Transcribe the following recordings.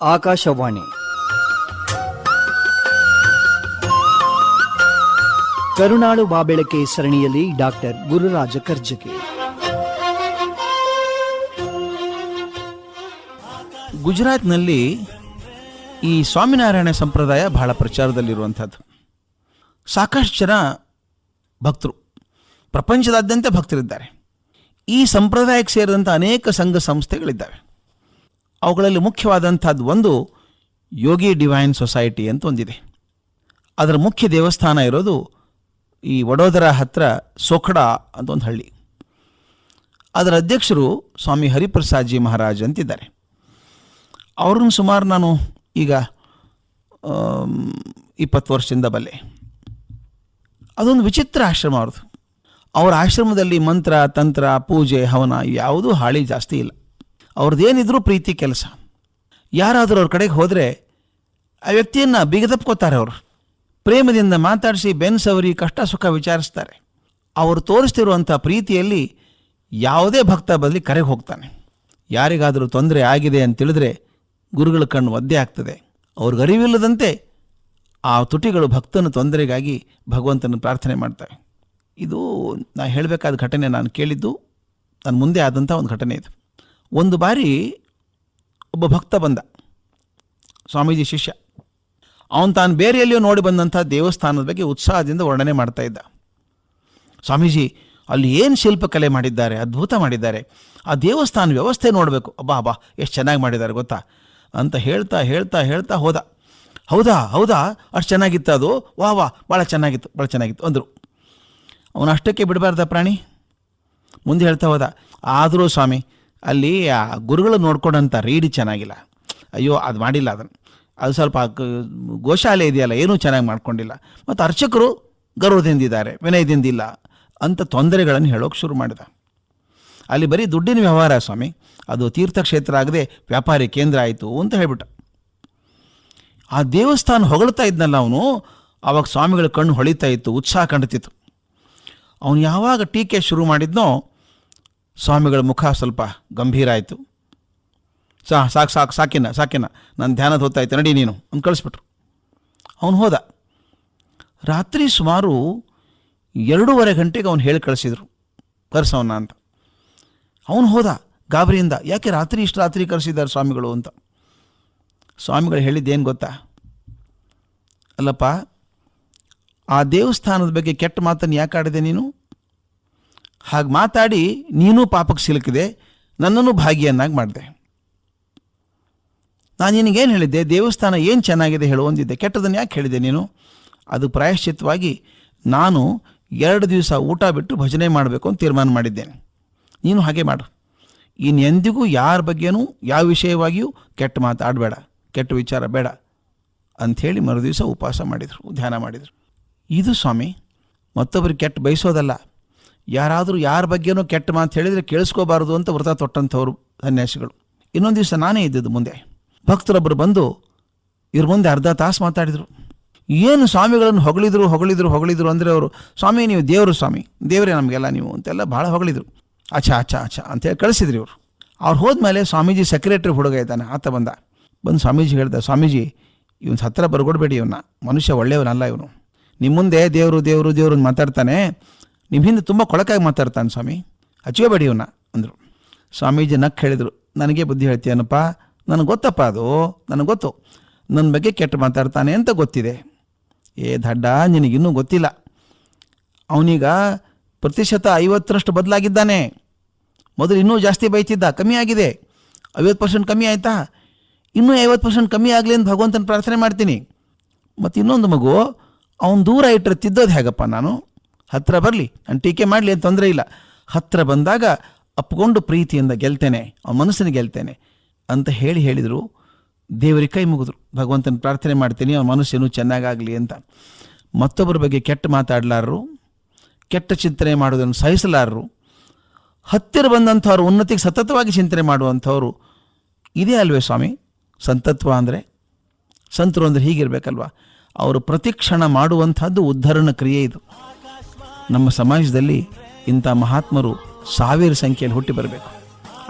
ಆಕಾಶವಾಣಿ. ಕರುಣಾಳು ಬಾಬೆಳಕೆ ಸರಣಿಯಲ್ಲಿ ಡಾಕ್ಟರ್ ಗುರುರಾಜ ಕರ್ಜಗಿ ಗುಜರಾತ್ನಲ್ಲಿ ಈ ಸ್ವಾಮಿನಾರಾಯಣ ಸಂಪ್ರದಾಯ ಬಹಳ ಪ್ರಚಾರದಲ್ಲಿರುವಂಥದ್ದು. ಸಾಕಷ್ಟು ಜನ ಭಕ್ತರು, ಪ್ರಪಂಚದಾದ್ಯಂತ ಭಕ್ತರಿದ್ದಾರೆ. ಈ ಸಂಪ್ರದಾಯಕ್ಕೆ ಸೇರಿದಂಥ ಅನೇಕ ಸಂಘ ಸಂಸ್ಥೆಗಳಿದ್ದಾವೆ. ಅವುಗಳಲ್ಲಿ ಮುಖ್ಯವಾದಂಥದ್ದು ಒಂದು ಯೋಗಿ ಡಿವೈನ್ ಸೊಸೈಟಿ ಅಂತ ಒಂದಿದೆ. ಅದರ ಮುಖ್ಯ ದೇವಸ್ಥಾನ ಇರೋದು ಈ ವಡೋದರ ಹತ್ರ ಸೋಖಡ ಅಂತ ಒಂದು ಹಳ್ಳಿ. ಅದರ ಅಧ್ಯಕ್ಷರು ಸ್ವಾಮಿ ಹರಿಪ್ರಸಾದ್ಜಿ ಮಹಾರಾಜ್ ಅಂತಿದ್ದಾರೆ. ಅವ್ರನ್ನ ಸುಮಾರು ನಾನು ಈಗ ಇಪ್ಪತ್ತು ವರ್ಷದಿಂದ ಬಲ್ಲೆ. ಅದೊಂದು ವಿಚಿತ್ರ ಆಶ್ರಮ ಅವ್ರದ್ದು. ಅವರ ಆಶ್ರಮದಲ್ಲಿ ಮಂತ್ರ, ತಂತ್ರ, ಪೂಜೆ, ಹವನ ಯಾವುದೂ ಹಾಳಿ ಜಾಸ್ತಿ ಇಲ್ಲ. ಅವ್ರದ್ದೇನಿದ್ರೂ ಪ್ರೀತಿ ಕೆಲಸ. ಯಾರಾದರೂ ಅವ್ರ ಕಡೆಗೆ ಹೋದರೆ ಆ ವ್ಯಕ್ತಿಯನ್ನು ಬಿಗದಪ್ಕೋತಾರೆ ಅವರು. ಪ್ರೇಮದಿಂದ ಮಾತಾಡಿಸಿ ಬೆನ್ಸವರಿ ಕಷ್ಟ ಸುಖ ವಿಚಾರಿಸ್ತಾರೆ. ಅವರು ತೋರಿಸ್ತಿರುವಂಥ ಪ್ರೀತಿಯಲ್ಲಿ ಯಾವುದೇ ಭಕ್ತ ಬದಲಿ ಕರೆಗೆ ಹೋಗ್ತಾನೆ. ಯಾರಿಗಾದರೂ ತೊಂದರೆ ಆಗಿದೆ ಅಂತ ತಿಳಿದ್ರೆ ಗುರುಗಳ ಕಣ್ಣು ಒದ್ದೆ ಆಗ್ತದೆ. ಅವ್ರಿಗೆ ಅರಿವಿಲ್ಲದಂತೆ ಆ ತುಟಿಗಳು ಭಕ್ತನ ತೊಂದರೆಗಾಗಿ ಭಗವಂತನ ಪ್ರಾರ್ಥನೆ ಮಾಡ್ತವೆ. ಇದು ನಾನು ಹೇಳಬೇಕಾದ ಘಟನೆ ನಾನು ಕೇಳಿದ್ದು. ನನ್ನ ಮುಂದೆ ಆದಂಥ ಒಂದು ಘಟನೆ ಇದು. ಒಂದು ಬಾರಿ ಒಬ್ಬ ಭಕ್ತ ಬಂದ, ಸ್ವಾಮೀಜಿ ಶಿಷ್ಯ. ಅವನು ತಾನು ಬೇರೆ ಎಲ್ಲಿಯೋ ನೋಡಿ ಬಂದಂಥ ದೇವಸ್ಥಾನದ ಬಗ್ಗೆ ಉತ್ಸಾಹದಿಂದ ವರ್ಣನೆ ಮಾಡ್ತಾ ಇದ್ದ. ಸ್ವಾಮೀಜಿ, ಅಲ್ಲಿ ಏನು ಶಿಲ್ಪಕಲೆ ಮಾಡಿದ್ದಾರೆ, ಅದ್ಭುತ ಮಾಡಿದ್ದಾರೆ, ಆ ದೇವಸ್ಥಾನ ವ್ಯವಸ್ಥೆ ನೋಡಬೇಕು. ಅಬ್ಬಾ ಅಬ್ಬಾ, ಎಷ್ಟು ಚೆನ್ನಾಗಿ ಮಾಡಿದ್ದಾರೆ ಗೊತ್ತಾ? ಅಂತ ಹೇಳ್ತಾ ಹೇಳ್ತಾ ಹೇಳ್ತಾ ಹೋದ. ಹೌದಾ ಹೌದಾ, ಅಷ್ಟು ಚೆನ್ನಾಗಿತ್ತು ಅದು? ವಾ ವಾ, ಭಾಳ ಚೆನ್ನಾಗಿತ್ತು ಭಾಳ ಚೆನ್ನಾಗಿತ್ತು ಅಂದರು. ಅವನು ಅಷ್ಟಕ್ಕೆ ಬಿಡಬಾರ್ದ ಪ್ರಾಣಿ? ಮುಂದೆ ಹೇಳ್ತಾ ಹೋದ, ಆದರೂ ಸ್ವಾಮಿ ಅಲ್ಲಿ ಆ ಗುರುಗಳು ನೋಡ್ಕೊಂಡಂಥ ರೀಡಿ ಚೆನ್ನಾಗಿಲ್ಲ. ಅಯ್ಯೋ, ಅದು ಮಾಡಿಲ್ಲ ಅದನ್ನು ಅದು ಸ್ವಲ್ಪ ಗೋಶಾಲೆ ಇದೆಯಲ್ಲ, ಏನೂ ಚೆನ್ನಾಗಿ ಮಾಡ್ಕೊಂಡಿಲ್ಲ. ಮತ್ತು ಅರ್ಚಕರು ಗರ್ವದಿಂದಿದ್ದಾರೆ ವಿನಯದಿಂದ ಇಲ್ಲ ಅಂತ ತೊಂದರೆಗಳನ್ನು ಹೇಳೋಕೆ ಶುರು ಮಾಡಿದ. ಅಲ್ಲಿ ಬರೀ ದುಡ್ಡಿನ ವ್ಯವಹಾರ ಸ್ವಾಮಿ, ಅದು ತೀರ್ಥಕ್ಷೇತ್ರ ಆಗದೆ ವ್ಯಾಪಾರಿ ಕೇಂದ್ರ ಆಯಿತು ಅಂತ ಹೇಳ್ಬಿಟ್ಟ. ಆ ದೇವಸ್ಥಾನ ಹೊಗಳ್ತಾ ಇದ್ನಲ್ಲ ಅವನು ಆವಾಗ ಸ್ವಾಮಿಗಳ ಕಣ್ಣು ಹೊಳಿತಾ ಇತ್ತು, ಉತ್ಸಾಹ ಕಾಣ್ತಿತ್ತು ಅವನು ಯಾವಾಗ ಟೀಕೆ ಶುರು ಮಾಡಿದ್ನೋ ಸ್ವಾಮಿಗಳ ಮುಖ ಸ್ವಲ್ಪ ಗಂಭೀರ ಆಯಿತು. ಸಾ, ಸಾಕು ಸಾಕು, ಸಾಕಿನ ಸಾಕಿನ. ನನ್ನ ಧ್ಯಾನದ ಹೊತ್ತಾಯ್ತು ನಡಿ ನೀನು. ಅಂತ ಕಳಿಸ್ಬಿಟ್ರು. ಅವನು ಹೋದ. ರಾತ್ರಿ ಸುಮಾರು ಎರಡೂವರೆ ಗಂಟೆಗೆ ಅವನು ಹೇಳಿ ಕಳಿಸಿದರು. ಕರ್ಸವನ್ನ ಅಂತ. ಅವನು ಹೋದ ಗಾಬರಿಯಿಂದ. ಯಾಕೆ ರಾತ್ರಿ ಇಷ್ಟು ರಾತ್ರಿ ಕರೆಸಿದ್ದಾರೆ ಸ್ವಾಮಿಗಳು ಅಂತ. ಸ್ವಾಮಿಗಳು ಹೇಳಿದ್ದೇನು ಗೊತ್ತಾ? ಅಲ್ಲಪ್ಪ, ಆ ದೇವಸ್ಥಾನದ ಬಗ್ಗೆ ಕೆಟ್ಟ ಮಾತನ್ನು ಯಾಕೆ ಆಡಿದೆ ನೀನು? ಹಾಗೆ ಮಾತಾಡಿ ನೀನೂ ಪಾಪಕ್ಕೆ ಸಿಲುಕಿದೆ, ನನ್ನನ್ನು ಭಾಗಿಯನ್ನಾಗಿ ಮಾಡಿದೆ. ನಾನು ನಿನಗೇನು ಹೇಳಿದ್ದೆ, ದೇವಸ್ಥಾನ ಏನು ಚೆನ್ನಾಗಿದೆ ಹೇಳು ಒಂದಿದ್ದೆ ಕೆಟ್ಟದನ್ನು ಯಾಕೆ ಹೇಳಿದೆ ನೀನು? ಅದು ಪ್ರಾಯಶ್ಚಿತ್ತವಾಗಿ ನಾನು ಎರಡು ದಿವಸ ಊಟ ಬಿಟ್ಟು ಭಜನೆ ಮಾಡಬೇಕು ಅಂತ ತೀರ್ಮಾನ ಮಾಡಿದ್ದೇನೆ. ನೀನು ಹಾಗೆ ಮಾಡು. ಇನ್ನು ಎಂದಿಗೂ ಯಾರ ಬಗ್ಗೆನೂ ಯಾವ ವಿಷಯವಾಗಿಯೂ ಕೆಟ್ಟ ಮಾತಾಡಬೇಡ ಕೆಟ್ಟ ವಿಚಾರ ಬೇಡ ಅಂಥೇಳಿ ಮರುದಿವಸ ಉಪವಾಸ ಮಾಡಿದರು, ಧ್ಯಾನ ಮಾಡಿದರು. ಇದು ಸ್ವಾಮಿ ಮತ್ತೊಬ್ಬರಿಗೆ ಕೆಟ್ಟ ಬಯಸೋದಲ್ಲ. ಯಾರಾದರೂ ಯಾರ ಬಗ್ಗೆನೂ ಕೆಟ್ಟ ಮಾತು ಹೇಳಿದರೆ ಕೇಳಿಸ್ಕೋಬಾರ್ದು ಅಂತ ವ್ರತ ತೊಟ್ಟಂಥವ್ರು ಸನ್ಯಾಸಿಗಳು. ಇನ್ನೊಂದು ದಿವಸ ನಾನೇ ಇದ್ದಿದ್ದು ಮುಂದೆ. ಭಕ್ತರೊಬ್ಬರು ಬಂದು ಇವ್ರ ಮುಂದೆ ಅರ್ಧ ತಾಸು ಮಾತಾಡಿದರು. ಏನು ಸ್ವಾಮಿಗಳನ್ನು ಹೊಗಳಿದ್ರು ಹೊಗಳಿದ್ರು ಹೊಗಳಿದ್ರು ಅಂದರೆ ಅವರು, ಸ್ವಾಮಿ, ನೀವು ದೇವರು ಸ್ವಾಮಿ, ದೇವರೇ ನಮಗೆಲ್ಲ ನೀವು ಅಂತೆಲ್ಲ ಭಾಳ ಹೊಗಳಿದ್ರು. ಅಚ್ಚಾ ಅಚ್ಚಾ ಅಚ್ಚಾ ಅಂತೇಳಿ ಕಳಿಸಿದ್ರಿ ಇವರು. ಅವ್ರು ಹೋದ್ಮೇಲೆ ಸ್ವಾಮೀಜಿ ಸೆಕ್ರೆಟ್ರಿ ಹುಡುಗ ಇದ್ದಾನೆ, ಆತ ಬಂದ. ಬಂದು ಸ್ವಾಮೀಜಿ ಹೇಳ್ದ, ಸ್ವಾಮೀಜಿ, ಇವನು ಹತ್ರ ಬರ್ಕೊಡ್ಬೇಡಿ ಇವನ್ನ ಮನುಷ್ಯ ಒಳ್ಳೆಯವನಲ್ಲ ಇವನು. ನಿಮ್ಮ ಮುಂದೆ ದೇವರು ದೇವರು ದೇವರು ಮಾತಾಡ್ತಾನೆ. ನಿಮ್ಮ ಹಿಂದೆ ತುಂಬ ಕೊಳಕಾಗಿ ಮಾತಾಡ್ತಾನೆ ಸ್ವಾಮಿ. ಹಚ್ಕೋಬೇಡಿ ಇವನ್ನ ಅಂದರು. ಸ್ವಾಮೀಜಿ ನಕ್ಕ ಹೇಳಿದರು, ನನಗೆ ಬುದ್ಧಿ ಹೇಳ್ತೀಯನಪ್ಪ, ನನಗೆ ಗೊತ್ತಪ್ಪ ಅದು, ನನಗೆ ಗೊತ್ತು. ನನ್ನ ಬಗ್ಗೆ ಕೆಟ್ಟ ಮಾತಾಡ್ತಾನೆ ಅಂತ ಗೊತ್ತಿದೆ. ಏ ದಡ್ಡ ನಿನಗಿನ್ನೂ ಗೊತ್ತಿಲ್ಲ. ಅವನೀಗ ಪ್ರತಿಶತ ಐವತ್ತರಷ್ಟು ಬದಲಾಗಿದ್ದಾನೆ. ಮೊದಲು ಇನ್ನೂ ಜಾಸ್ತಿ ಬೈತಿದ್ದ, ಕಮ್ಮಿ ಆಗಿದೆ. ಐವತ್ತು ಪರ್ಸೆಂಟ್ ಕಮ್ಮಿ ಆಯಿತಾ? ಇನ್ನೂ ಐವತ್ತು ಪರ್ಸೆಂಟ್ ಕಮ್ಮಿ ಆಗಲಿ ಅಂತ ಭಗವಂತನ ಪ್ರಾರ್ಥನೆ ಮಾಡ್ತೀನಿ. ಮತ್ತು ಇನ್ನೊಂದು ಮಗು, ಅವನು ದೂರ ಇಟ್ಟರೆ ತಿದ್ದೋದು ಹೇಗಪ್ಪ ನಾನು? ಹತ್ತಿರ ಬರಲಿ, ನಾನು ಟೀಕೆ ಮಾಡಲಿ ಅಂತ ತೊಂದರೆ ಇಲ್ಲ. ಹತ್ತಿರ ಬಂದಾಗ ಅಪ್ಕೊಂಡು ಪ್ರೀತಿಯಿಂದ ಗೆಲ್ತೇನೆ, ಆ ಮನಸ್ಸಿನ ಗೆಲ್ತೇನೆ ಅಂತ ಹೇಳಿ ಹೇಳಿದರು. ದೇವರಿಗೆ ಕೈ ಮುಗಿದ್ರು. ಭಗವಂತನ ಪ್ರಾರ್ಥನೆ ಮಾಡ್ತೀನಿ ಅವನ ಮನಸ್ಸೇನು ಚೆನ್ನಾಗಾಗಲಿ ಅಂತ. ಮತ್ತೊಬ್ಬರ ಬಗ್ಗೆ ಕೆಟ್ಟ ಮಾತಾಡಲಾರರು, ಕೆಟ್ಟ ಚಿಂತನೆ ಮಾಡೋದನ್ನು ಸಹಿಸಲಾರರು. ಹತ್ತಿರ ಬಂದಂಥವ್ರು ಉನ್ನತಿಗೆ ಸತತವಾಗಿ ಚಿಂತನೆ ಮಾಡುವಂಥವ್ರು ಇದೇ ಅಲ್ವೇ ಸ್ವಾಮಿ? ಸಂತತ್ವ ಅಂದರೆ? ಸಂತರು ಅಂದರೆ ಹೀಗಿರಬೇಕಲ್ವ? ಅವರು ಪ್ರತಿಕ್ಷಣ ಮಾಡುವಂಥದ್ದು ಉದ್ಧರಣ ಕ್ರಿಯೆ ಇದು. ನಮ್ಮ ಸಮಾಜದಲ್ಲಿ ಇಂಥ ಮಹಾತ್ಮರು ಸಾವಿರ ಸಂಖ್ಯೆಯಲ್ಲಿ ಹುಟ್ಟಿ ಬರಬೇಕು.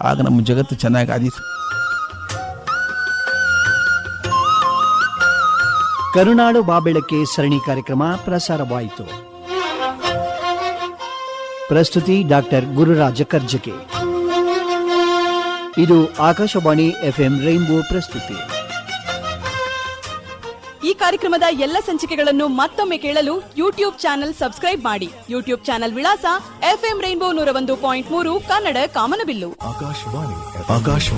ಆಗ ನಮ್ಮ ಜಗತ್ತು ಚೆನ್ನಾಗಿ ಆದೀತು. ಕರುನಾಡು ಬಾಬೆಳಕ್ಕೆ ಸರಣಿ ಕಾರ್ಯಕ್ರಮ ಪ್ರಸಾರವಾಯಿತು. ಪ್ರಸ್ತುತಿ ಡಾಕ್ಟರ್ ಗುರುರಾಜ ಕರ್ಜಕೆ. ಇದು ಆಕಾಶವಾಣಿ ಎಫ್ಎಂ ರೈನ್ಬೋ ಪ್ರಸ್ತುತಿ. ಈ ಕಾರ್ಯಕ್ರಮದ ಎಲ್ಲ ಸಂಚಿಕೆಗಳನ್ನು ಮತ್ತೊಮ್ಮೆ ಕೇಳಲು ಯೂಟ್ಯೂಬ್ ಚಾನೆಲ್ ಸಬ್ಸ್ಕ್ರೈಬ್ ಮಾಡಿ ಯೂಟ್ಯೂಬ್ ಚಾನೆಲ್ ವಿಳಾಸ ಎಫ್ಎಂ ರೈನ್ಬೋ ನೂರ ಒಂದು ಪಾಯಿಂಟ್ ಮೂರು ಕನ್ನಡ ಕಾಮನಬಿಲ್ಲು Akashvani.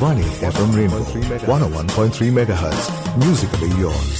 One FM Rainbow 101.3 megahertz. Musically yours.